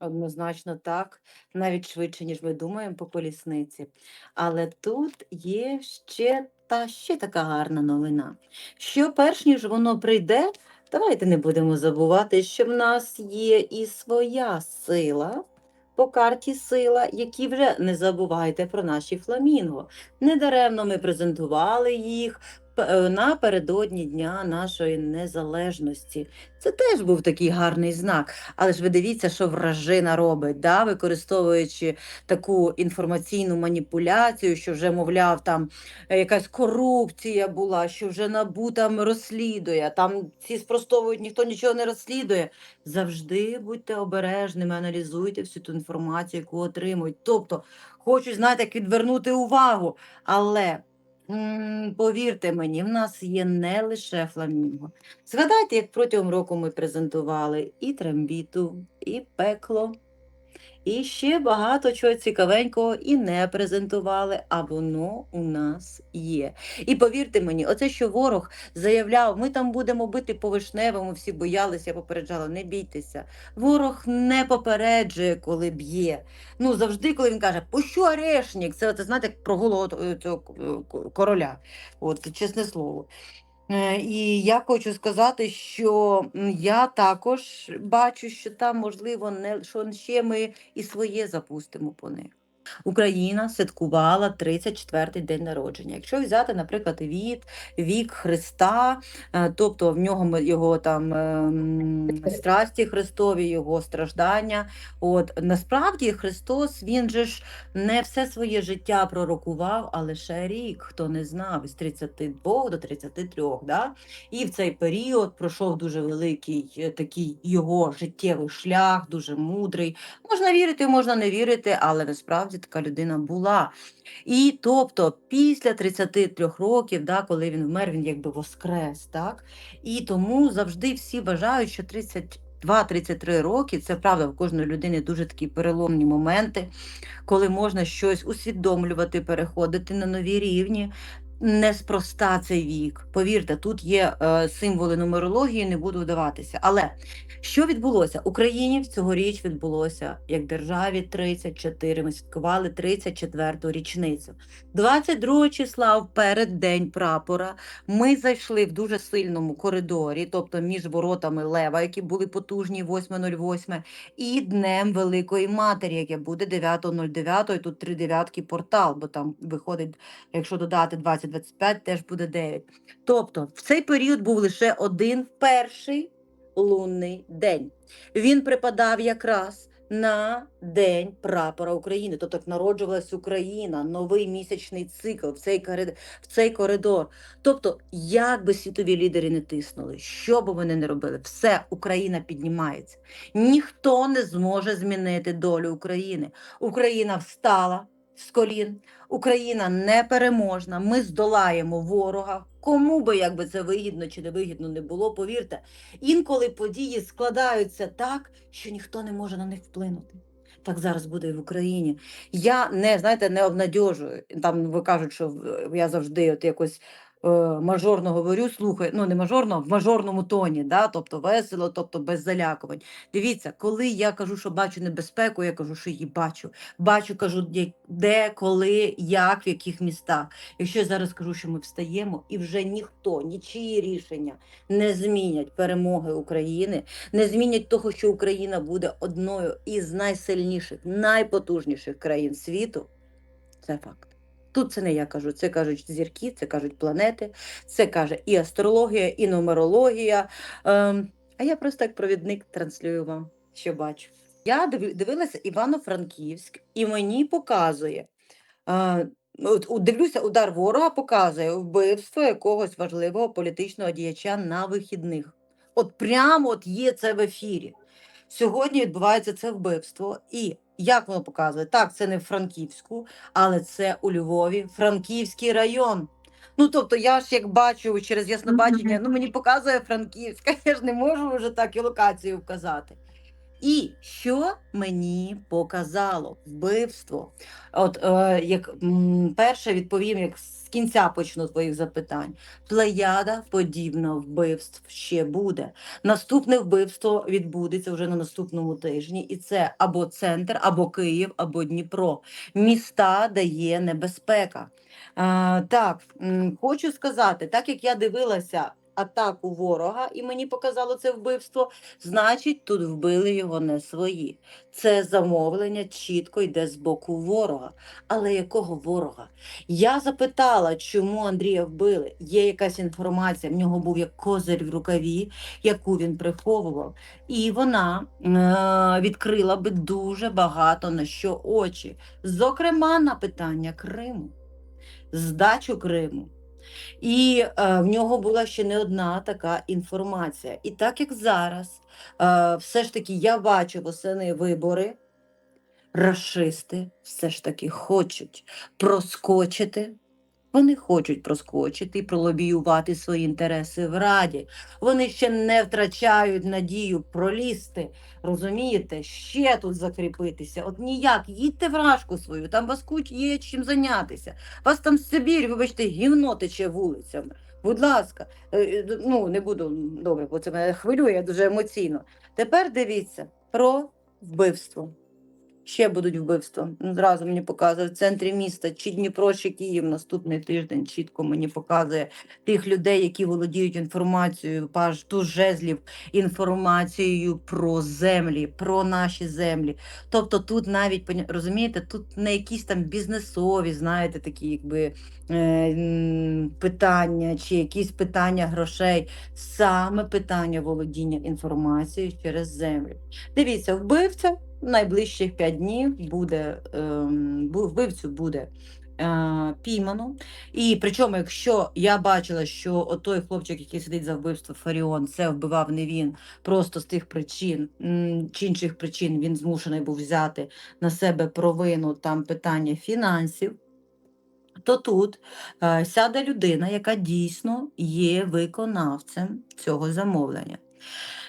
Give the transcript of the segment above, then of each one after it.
Однозначно так, навіть швидше, ніж ми думаємо по колісниці. Але тут є ще та ще така гарна новина, що перш ніж воно прийде, давайте не будемо забувати, що в нас є і своя сила. По карті сила, які вже не забувайте про наші фламінго. Недаремно ми презентували їх напередодні Дня нашої незалежності. Це теж був такий гарний знак. Але ж ви дивіться, що вражина робить, да? використовуючи таку інформаційну маніпуляцію, що вже, мовляв, там е, якась корупція була, що вже НАБУ там розслідує, там ці спростовують, ніхто нічого не розслідує. Завжди будьте обережними, аналізуйте всю ту інформацію, яку отримують. Тобто, хочуть, знаєте, як відвернути увагу. Але повірте мені, в нас є не лише фламінго. Згадайте, як протягом року ми презентували і трембіту, і пекло, і ще багато чого цікавенького і не презентували, а воно у нас є. І повірте мені, оце, що ворог заявляв, ми там будемо бити по вишневому, всі боялися, я попереджала, не бійтеся. Ворог не попереджує, коли б'є. Ну, завжди, коли він каже, пущу орешник, це, це знаєте, про голову е, цього е, короля. От, чесне слово. Е, І я хочу сказати, що я також бачу, що там, можливо, не що ще ми і своє запустимо по них. Україна святкувала 34-й день народження. Якщо взяти, наприклад, від вік Христа, е, тобто в нього його там ем, страсті Христові, його страждання. От насправді Христос він же ж не все своє життя пророкував, а лише рік, хто не знав, з 32 до 33. Да? І в цей період пройшов дуже великий е, такий його життєвий шлях, дуже мудрий. Можна вірити, можна не вірити, але насправді така людина була. І тобто, після 33 років, да, коли він вмер, він якби воскрес. Так? І тому завжди всі вважають, що 32-33 роки це правда в кожної людини дуже такі переломні моменти, коли можна щось усвідомлювати, переходити на нові рівні. Неспроста цей вік. Повірте, тут є е, символи нумерології, не буду вдаватися. Але що відбулося? Україні цьогоріч відбулося як державі 34. Ми святкували 34-ту річницю. 22 числа, в переддень прапора, ми зайшли в дуже сильному коридорі, тобто між воротами Лева, які були потужні 8.08, і Днем Великої Матері, яке буде 9.09, і тут три дев'ятки портал, бо там виходить, якщо додати 20-25, теж буде 9. Тобто в цей період був лише один перший лунний день. Він припадав якраз на День прапора України, тобто народжувалась Україна, новий місячний цикл в цей коридор, в цей коридор. Тобто, як би світові лідери не тиснули, що би вони не робили, все Україна піднімається. Ніхто не зможе змінити долю України. Україна встала з колін. Україна непереможна. Ми здолаємо ворога. Кому би якби це вигідно чи не вигідно не було, повірте, інколи події складаються так, що ніхто не може на них вплинути. Так зараз буде і в Україні. Я не знаєте, не обнадьожую. Там ви кажуть, що я завжди от якось мажорно говорю, слухай, ну не мажорно, в мажорному тоні, да? тобто весело, тобто без залякувань. Дивіться, коли я кажу, що бачу небезпеку, я кажу, що її бачу. Бачу, кажу, де, коли, як, в яких містах. Якщо я зараз кажу, що ми встаємо, і вже ніхто, нічиї рішення не змінять перемоги України, не змінять того, що Україна буде одною із найсильніших, найпотужніших країн світу, це факт. Тут це не я кажу, це кажуть зірки, це кажуть планети, це каже і астрологія, і нумерологія. Ем, а я просто як провідник транслюю вам, що бачу. Я дивилася Івано-Франківськ, і мені показує. Е, дивлюся, удар ворога показує вбивство якогось важливого політичного діяча на вихідних. От прямо от є це в ефірі. Сьогодні відбувається це вбивство. І як воно показує? Так, це не в Франківську, але це у Львові, Франківський район. Ну, тобто, я ж як бачу через яснобачення, ну мені показує Франківська, я ж не можу вже так і локацію вказати. І що мені показало вбивство? От е, як м, перше відповім, як з кінця почну твоїх запитань. Плеяда подібна вбивств ще буде. Наступне вбивство відбудеться вже на наступному тижні, і це або центр, або Київ, або Дніпро. Міста дає небезпека. А, так, м, хочу сказати, так як я дивилася атаку ворога, і мені показало це вбивство, значить, тут вбили його не свої. Це замовлення чітко йде з боку ворога. Але якого ворога? Я запитала, чому Андрія вбили. Є якась інформація, в нього був як козир в рукаві, яку він приховував. І вона е- відкрила би дуже багато на що очі. Зокрема, на питання Криму, здачу Криму. І е, в нього була ще не одна така інформація. І так як зараз, е, все ж таки я бачу восени вибори, расисти все ж таки хочуть проскочити. Вони хочуть проскочити і пролобіювати свої інтереси в Раді. Вони ще не втрачають надію пролізти. Розумієте, ще тут закріпитися. От ніяк, їдьте в рашку свою, там вас куть є чим зайнятися. Вас там Сибір, вибачте, гівно тече вулицями. Будь ласка, Е, е, ну не буду добре, бо це мене хвилює дуже емоційно. Тепер дивіться про вбивство. Ще будуть вбивства. Ну, Зразу мені показує в центрі міста, чи Дніпро, чи Київ. Наступний тиждень чітко мені показує тих людей, які володіють інформацією, паж ту жезлів інформацією про землі, про наші землі. Тобто тут навіть розумієте, тут не якісь там бізнесові, знаєте, такі якби е, питання, чи якісь питання грошей, саме питання володіння інформацією через землю. Дивіться, вбивця найближчих 5 днів буде ем, вбивцю буде е, піймано. І причому, якщо я бачила, що отой хлопчик, який сидить за вбивство Фаріон, це вбивав не він, просто з тих причин чи інших причин він змушений був взяти на себе провину там питання фінансів. То тут е, сяде людина, яка дійсно є виконавцем цього замовлення.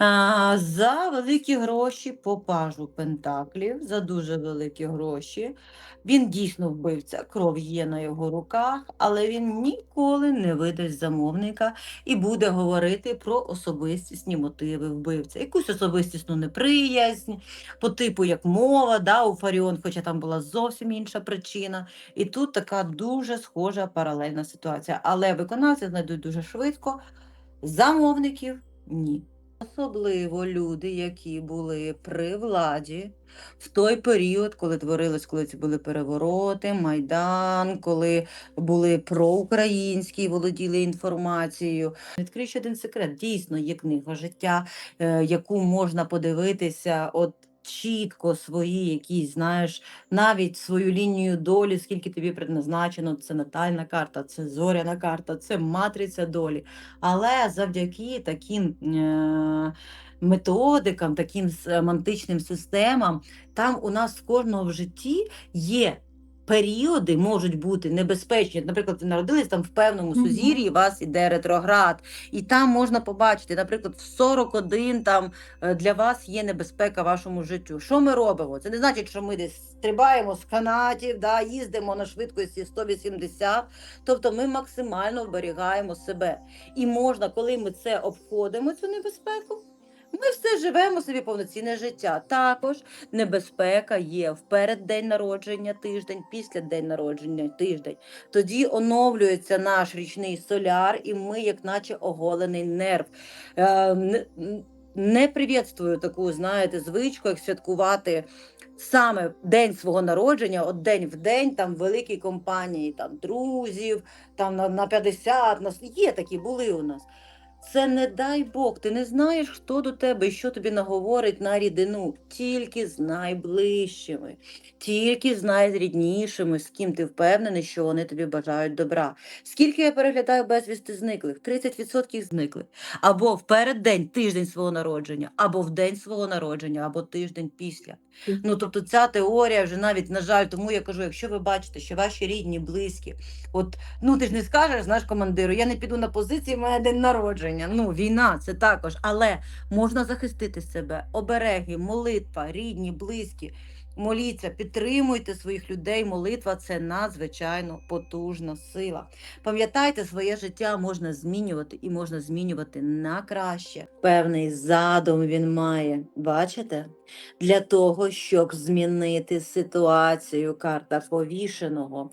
За великі гроші по пажу Пентаклів, за дуже великі гроші. Він дійсно вбивця, кров є на його руках, але він ніколи не видасть замовника і буде говорити про особистісні мотиви вбивця. Якусь особистісну неприязнь, по типу як мова, да, у Фаріон, хоча там була зовсім інша причина. І тут така дуже схожа паралельна ситуація. Але виконавці знайдуть дуже швидко, замовників ні. Особливо люди, які були при владі в той період, коли творилось, коли ці були перевороти, Майдан, коли були проукраїнські, володіли інформацією. Відкрию ще один секрет. Дійсно, є книга життя, е, яку можна подивитися. От Чітко свої якісь, знаєш, навіть свою лінію долі, скільки тобі предназначено, це натальна карта, це зоряна карта, це матриця долі. Але завдяки таким е, методикам, таким семантичним системам, там у нас в кожного в житті є. Періоди можуть бути небезпечні. Наприклад, ви народились там в певному сузір'ї, у вас іде ретроград, і там можна побачити, наприклад, в 41 там е, для вас є небезпека вашому життю. Що ми робимо? Це не значить, що ми десь стрибаємо з канатів, да, їздимо на швидкості 180. Тобто ми максимально вберігаємо себе. І можна, коли ми це обходимо, цю небезпеку. Ми все живемо собі повноцінне життя. Також небезпека є в переддень народження тиждень, після день народження тиждень. Тоді оновлюється наш річний соляр, і ми, як наче оголений нерв. Е, не, привітствую таку, знаєте, звичку, як святкувати саме день свого народження, от день в день, там великі компанії, там друзів, там на, на 50, на... є такі були у нас. Це не дай Бог, ти не знаєш, хто до тебе і що тобі наговорить на рідину. Тільки з найближчими, тільки з найріднішими, з ким ти впевнений, що вони тобі бажають добра. Скільки я переглядаю безвісти зниклих? 30% зникли. Або в переддень, тиждень свого народження, або в день свого народження, або тиждень після. Ну тобто ця теорія вже навіть, на жаль, тому я кажу, якщо ви бачите, що ваші рідні, близькі, от ну ти ж не скажеш, знаєш, командиру, я не піду на позиції, в мене день народження. Ну, війна це також, але можна захистити себе. Обереги, молитва, рідні, близькі. Моліться, підтримуйте своїх людей. Молитва це надзвичайно потужна сила. Пам'ятайте, своє життя можна змінювати і можна змінювати на краще. Певний задум він має, бачите? Для того, щоб змінити ситуацію карта повішеного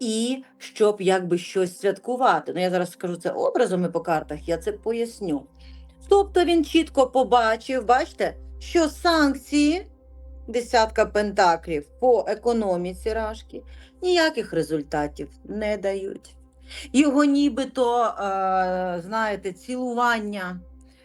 і щоб якби щось святкувати. Ну, я зараз скажу це образами по картах, я це поясню. Тобто він чітко побачив, бачите, що санкції десятка пентаклів по економіці рашки ніяких результатів не дають. Його нібито, е, знаєте, цілування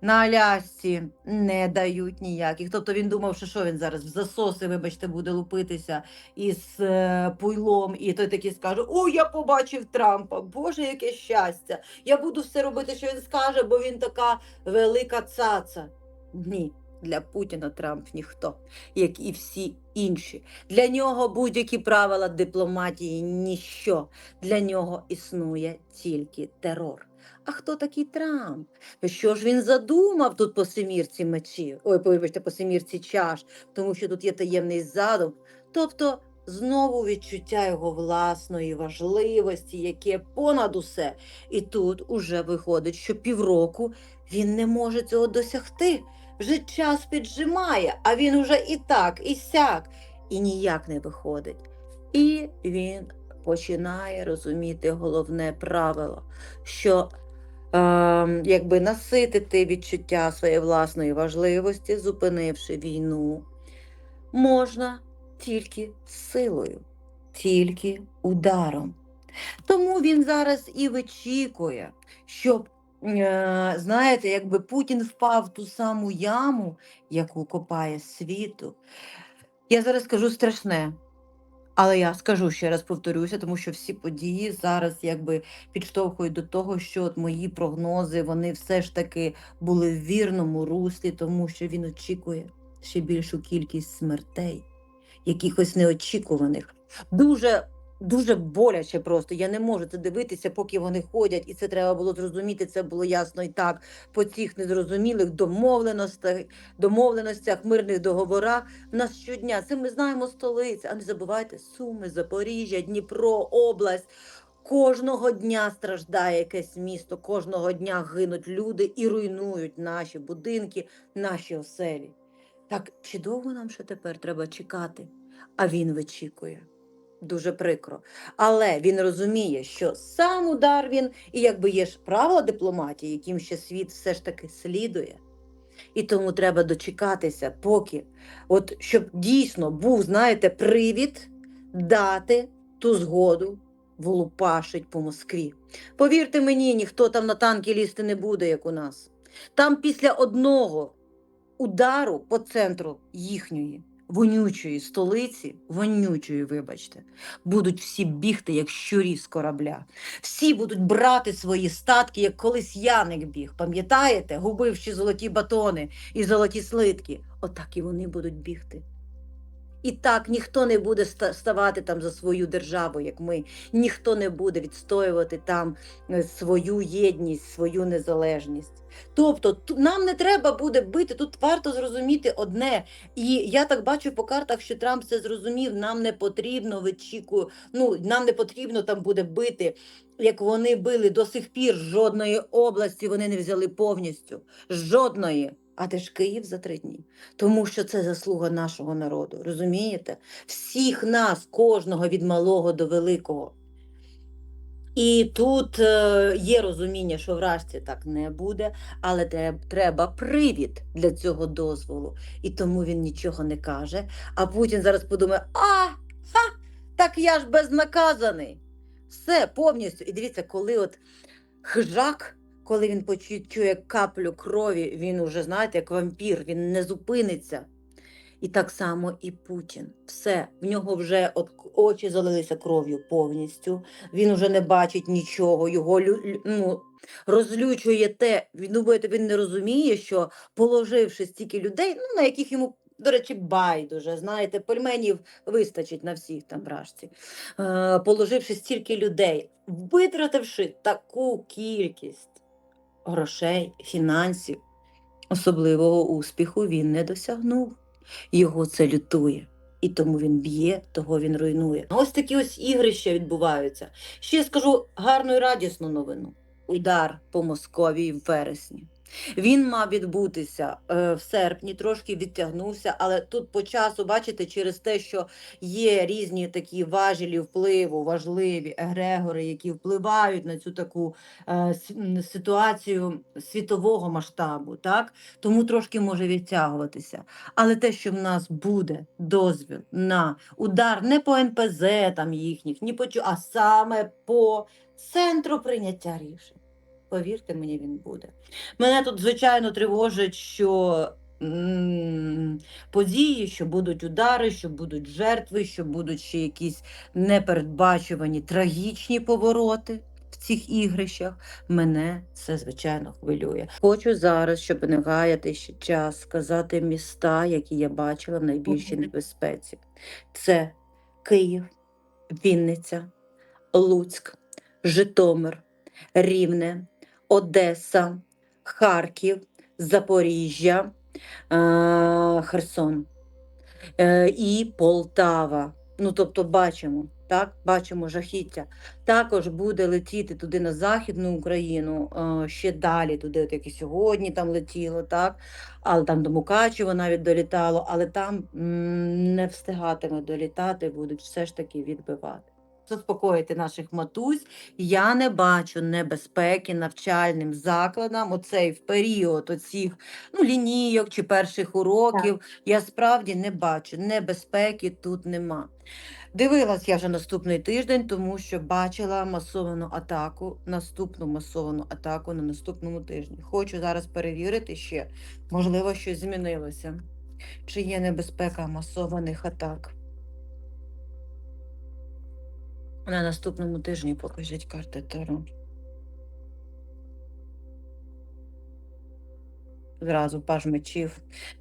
на Алясці не дають ніяких. Тобто він думав, що що він зараз в засоси, вибачте, буде лупитися із е, пуйлом, і той такий скаже: О, я побачив Трампа! Боже, яке щастя! Я буду все робити, що він скаже, бо він така велика цаца. Ні, для Путіна Трамп ніхто, як і всі інші. Для нього будь-які правила дипломатії ніщо. Для нього існує тільки терор. А хто такий Трамп? Що ж він задумав тут по семірці мечів? Ой, вибачте, по семірці чаш, тому що тут є таємний задум. Тобто знову відчуття його власної важливості, яке понад усе. І тут уже виходить, що півроку він не може цього досягти. Вже час піджимає, а він уже і так, і сяк, і ніяк не виходить. І він починає розуміти головне правило, що е, якби наситити відчуття своєї власної важливості, зупинивши війну, можна тільки силою, тільки ударом. Тому він зараз і вичікує, щоб, е, знаєте, якби Путін впав в ту саму яму, яку копає світу. Я зараз скажу страшне, але я скажу ще раз повторюся, тому що всі події зараз якби підштовхують до того, що от мої прогнози вони все ж таки були в вірному руслі, тому що він очікує ще більшу кількість смертей, якихось неочікуваних. Дуже дуже боляче просто. Я не можу це дивитися, поки вони ходять, і це треба було зрозуміти. Це було ясно і так по цих незрозумілих домовленостях, домовленостях, мирних договорах. В нас щодня це ми знаємо столиця. А не забувайте Суми, Запоріжжя, Дніпро, область. Кожного дня страждає якесь місто, кожного дня гинуть люди і руйнують наші будинки, наші оселі. Так чи довго нам ще тепер треба чекати? А він вичікує. Дуже прикро. Але він розуміє, що сам удар він, і якби є ж правила дипломатії, яким ще світ все ж таки слідує. І тому треба дочекатися, поки, от щоб дійсно був, знаєте, привід дати ту згоду влупашить по Москві. Повірте мені, ніхто там на танки лізти не буде, як у нас. Там після одного удару по центру їхньої вонючої столиці, вонючої, вибачте, будуть всі бігти, як щурі з корабля. Всі будуть брати свої статки, як колись Яник біг. Пам'ятаєте, губивши золоті батони і золоті слитки. Отак і вони будуть бігти. І так ніхто не буде ставати там за свою державу, як ми. Ніхто не буде відстоювати там е, свою єдність, свою незалежність. Тобто нам не треба буде бити. Тут варто зрозуміти одне. І я так бачу по картах, що Трамп це зрозумів. Нам не потрібно вичікую. Ну нам не потрібно там буде бити, як вони били до сих пір. Жодної області вони не взяли повністю. Жодної. А де ж Київ за три дні? Тому що це заслуга нашого народу. Розумієте? Всіх нас, кожного від малого до великого. І тут е, є розуміння, що вражці так не буде, але треб- треба привід для цього дозволу. І тому він нічого не каже. А Путін зараз подумає: а, ха, так я ж безнаказаний. Все повністю. І дивіться, коли от хижак, коли він почує каплю крові, він уже, знаєте, як вампір, він не зупиниться. І так само і Путін. Все, в нього вже от очі залилися кров'ю повністю. Він уже не бачить нічого. Його ну, розлючує те. Він думаєте, він не розуміє, що положивши стільки людей, ну на яких йому. До речі, байдуже, знаєте, пельменів вистачить на всіх там вражці. Е, положивши стільки людей, витративши таку кількість грошей, фінансів, особливого успіху він не досягнув. Його це лютує. І тому він б'є, того він руйнує. Ось такі ось ігрища відбуваються. Ще скажу гарну і радісну новину. Удар по Московії в вересні. Він мав відбутися е, в серпні, трошки відтягнувся, але тут по часу, бачите, через те, що є різні такі важелі впливу, важливі егрегори, які впливають на цю таку е, ситуацію світового масштабу, так? тому трошки може відтягуватися. Але те, що в нас буде дозвіл на удар не по НПЗ там їхніх, ні по а саме по центру прийняття рішень. Повірте мені, він буде. Мене тут, звичайно, тривожить, що події, що будуть удари, що будуть жертви, що будуть ще якісь непередбачувані трагічні повороти в цих ігрищах. Мене це, звичайно, хвилює. Хочу зараз, щоб не гаяти ще час, сказати міста, які я бачила в найбільшій небезпеці. Це Київ, Вінниця, Луцьк, Житомир, Рівне, Одеса, Харків, Запоріжжя, е, Херсон е, і Полтава. Ну, тобто, бачимо, так, бачимо жахіття. Також буде летіти туди на Західну Україну, е, ще далі, туди, от як і сьогодні там летіло, так, але там до Мукачева навіть долітало, але там не встигатиме долітати, будуть все ж таки відбивати. Заспокоїти наших матусь, я не бачу небезпеки навчальним закладам. Оцей в період оцих ну, лінійок чи перших уроків. Я справді не бачу небезпеки тут нема. Дивилась я вже наступний тиждень, тому що бачила масовану атаку, наступну масовану атаку на наступному тижні. Хочу зараз перевірити ще, можливо, щось змінилося. Чи є небезпека масованих атак? На наступному тижні покажіть карти Таро. Зразу паж мечів,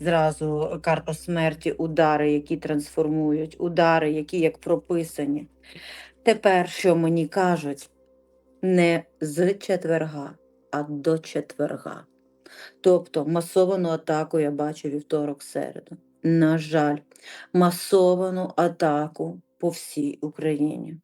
зразу карта смерті, удари, які трансформують, удари, які як прописані. Тепер, що мені кажуть, не з четверга, а до четверга. Тобто масовану атаку я бачу вівторок середу. На жаль, масовану атаку по всій Україні.